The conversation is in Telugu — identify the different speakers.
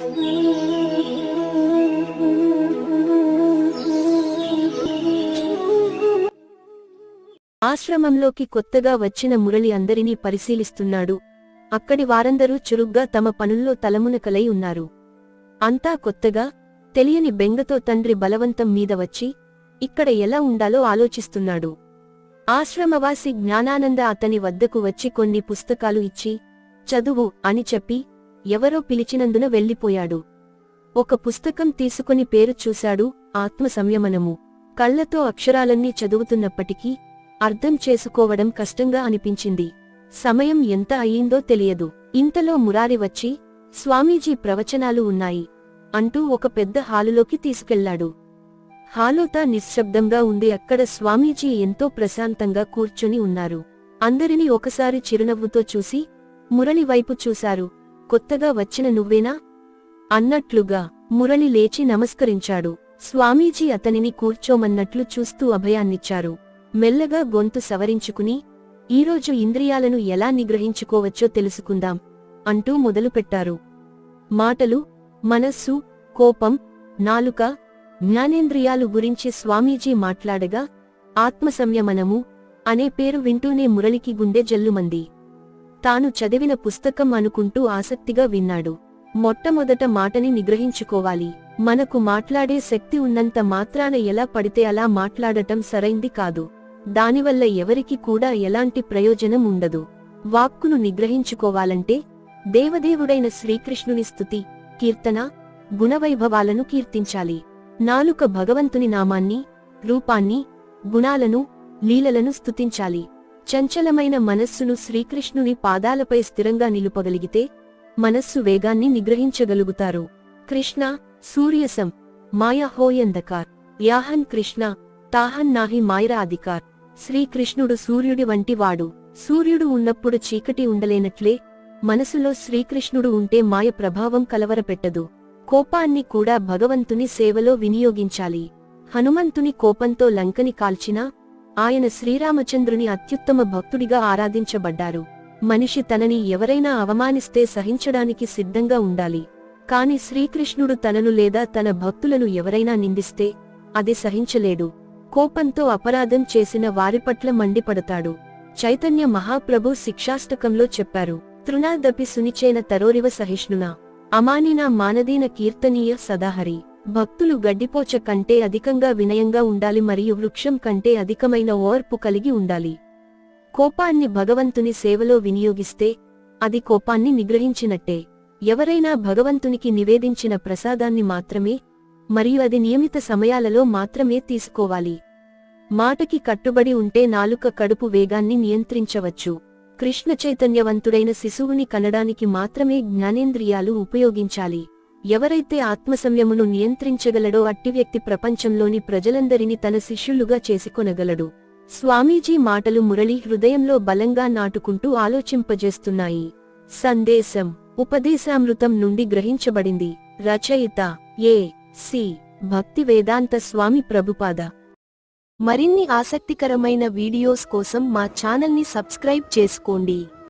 Speaker 1: ఆశ్రమంలోకి కొత్తగా వచ్చిన మురళి అందరినీ పరిశీలిస్తున్నాడు. అక్కడి వారందరూ చురుగ్గా తమ పనుల్లో తలమునకలై ఉన్నారు. అంతా కొత్తగా తెలియని బెంగతో తండ్రి బలవంతం మీద వచ్చి ఇక్కడ ఎలా ఉండాలో ఆలోచిస్తున్నాడు. ఆశ్రమవాసి జ్ఞానానంద అతని వద్దకు వచ్చి కొన్ని పుస్తకాలు ఇచ్చి చదువు అని చెప్పి ఎవరో పిలిచినందున వెళ్ళిపోయాడు. ఒక పుస్తకం తీసుకుని పేరు చూశాడు ఆత్మ సంయమనము. కళ్ళతో అక్షరాలన్నీ చదువుతున్నప్పటికీ అర్థం చేసుకోవడం కష్టంగా అనిపించింది. సమయం ఎంత అయ్యిందో తెలియదు. ఇంతలో మురారి వచ్చి స్వామీజీ ప్రవచనాలు ఉన్నాయి అంటూ ఒక పెద్ద హాలులోకి తీసుకెళ్ళాడు. హాలోతా నిశ్శబ్దంగా ఉంది. అక్కడ స్వామీజీ ఎంతో ప్రశాంతంగా కూర్చుని ఉన్నారు. అందరినీ ఒకసారి చిరునవ్వుతో చూసి మురళి వైపు చూశారు. కొత్తగా వచ్చిన నువ్వేనా? అన్నట్లుగా మురళి లేచి నమస్కరించాడు. స్వామీజీ అతనిని కూర్చోమన్నట్లు చూస్తూ అభయాన్నిచ్చారు. మెల్లగా గొంతు సవరించుకుని ఈరోజు ఇంద్రియాలను ఎలా నిగ్రహించుకోవచ్చో తెలుసుకుందాం అంటూ మొదలుపెట్టారు. మాటలు మనస్సు కోపం నాలుక జ్ఞానేంద్రియాలు గురించి స్వామీజీ మాట్లాడగా ఆత్మసంయమనము అనే పేరు వింటూనే మురళికి గుండె జల్లుమంది. తాను చదివిన పుస్తకం అనుకుంటూ ఆసక్తిగా విన్నాడు. మొట్టమొదట మాటని నిగ్రహించుకోవాలి. మనకు మాట్లాడే శక్తి ఉన్నంత మాత్రాన ఎలా పడితే అలా మాట్లాడటం సరైంది కాదు. దానివల్ల ఎవరికి కూడా ఎలాంటి ప్రయోజనం ఉండదు. వాక్కును నిగ్రహించుకోవాలంటే దేవదేవుడైన శ్రీకృష్ణుని స్థుతి కీర్తన గుణవైభవాలను కీర్తించాలి. నాలుక భగవంతుని నామాన్ని రూపాన్ని గుణాలను లీలలను స్తుతించాలి. చంచలమైన మనస్సును శ్రీకృష్ణుని పాదాలపై స్థిరంగా నిలుపగలిగితే మనస్సు వేగాన్ని నిగ్రహించగలుగుతారు. కృష్ణ సూర్యసం మాయా హోయందకార్ యాహన్ కృష్ణ తాహన్ నాహి మాయరా అధికార్. శ్రీకృష్ణుడు సూర్యుడి వంటి వాడు. సూర్యుడు ఉన్నప్పుడు చీకటి ఉండలేనట్లే మనసులో శ్రీకృష్ణుడు ఉంటే మాయ ప్రభావం కలవరపెట్టదు. కోపాన్ని కూడా భగవంతుని సేవలో వినియోగించాలి. హనుమంతుని కోపంతో లంకని కాల్చినా ఆయన శ్రీరామచంద్రుని అత్యుత్తమ భక్తుడిగా ఆరాధించబడ్డారు. మనిషి తనని ఎవరైనా అవమానిస్తే సహించడానికి సిద్ధంగా ఉండాలి. కాని శ్రీకృష్ణుడు తనను లేదా తన భక్తులను ఎవరైనా నిందిస్తే అది సహించలేడు. కోపంతో అపరాధం చేసిన వారి పట్ల మండిపడతాడు. చైతన్య మహాప్రభు శిక్షాష్టకంలో చెప్పారు. తృణాదపి సునిచేన తరోరివ సహిష్ణునా. అమానినా మానదీన కీర్తనీయ సదాహరి. భక్తులు గడ్డిపోచ కంటే అధికంగా వినయంగా ఉండాలి మరియు వృక్షం కంటే అధికమైన ఓర్పు కలిగి ఉండాలి. కోపాన్ని భగవంతుని సేవలో వినియోగిస్తే అది కోపాన్ని నిగ్రహించినట్టే. ఎవరైనా భగవంతునికి నివేదించిన ప్రసాదాన్ని మాత్రమే మరియు అది నియమిత సమయాలలో మాత్రమే తీసుకోవాలి. మాటకి కట్టుబడి ఉంటే నాలుక కడుపు వేగాన్ని నియంత్రించవచ్చు. కృష్ణ చైతన్యవంతుడైన శిశువుని కనడానికి మాత్రమే జ్ఞానేంద్రియాలు ఉపయోగించాలి. ఎవరైతే ఆత్మసంయమును నియంత్రించగలడో అట్టి వ్యక్తి ప్రపంచంలోని ప్రజలందరినీ తన శిష్యులుగా చేసుకొనగలడు. స్వామీజీ మాటలు మురళి హృదయంలో బలంగా నాటుకుంటూ ఆలోచింపజేస్తున్నాయి. సందేశం ఉపదేశామృతం నుండి గ్రహించబడింది. రచయిత ఏ. సి. భక్తి వేదాంత స్వామి ప్రభుపాద. మరిన్ని ఆసక్తికరమైన వీడియోస్ కోసం మా ఛానల్ని సబ్స్క్రైబ్ చేసుకోండి.